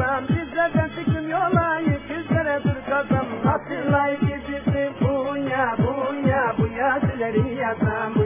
kazam Bizlerden çıkın yola yüzlere dur kazam Hatırlayıp gizli bunya bunya bu yasileri yazam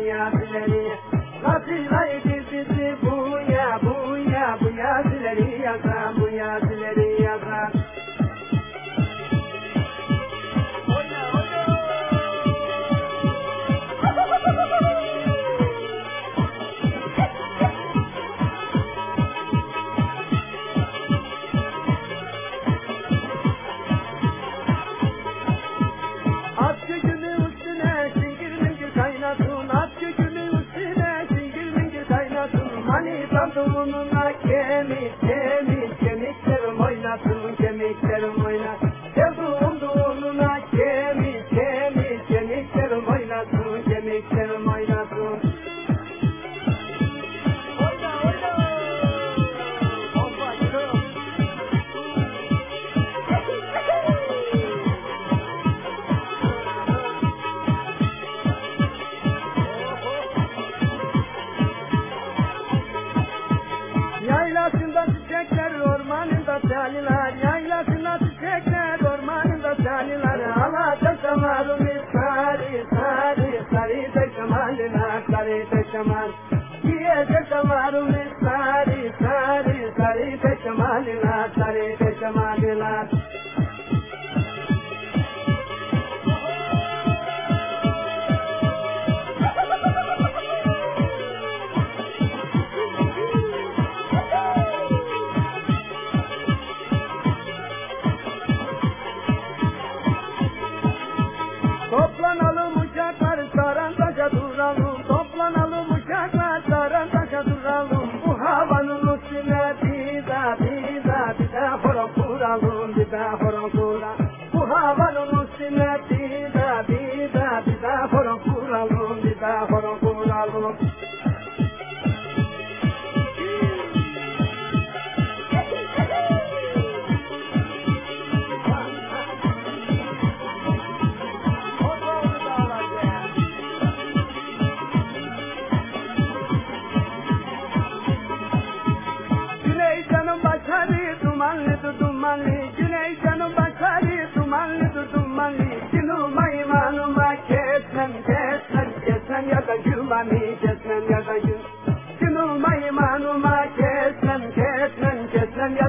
Kadununa kemi temi yaylasında çiçekler, ormanında şaniler, alacaksınlar misali, sari, sari de şemalina, sari de şemal. Yiyeceksinler misali, Toplanalım uşaklar Sarantaş'a duralım. Toplanalım uşaklar Sarantaş'a duralım. Bu havanın üstüne biza biza bize horon kuralım bize horon kuralım. Bu havanın üstüne biza biza bize horon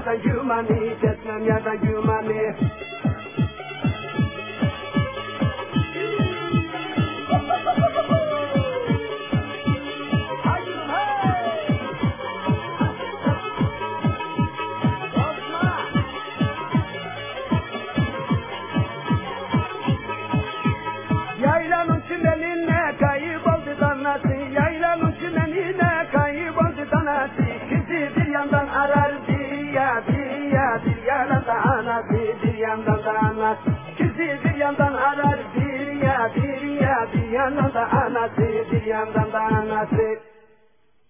kesmem ya da gümanı kesmem ya da Kızı bir yandan arar bir ya bir ya bir yana da anası bir yandan da anası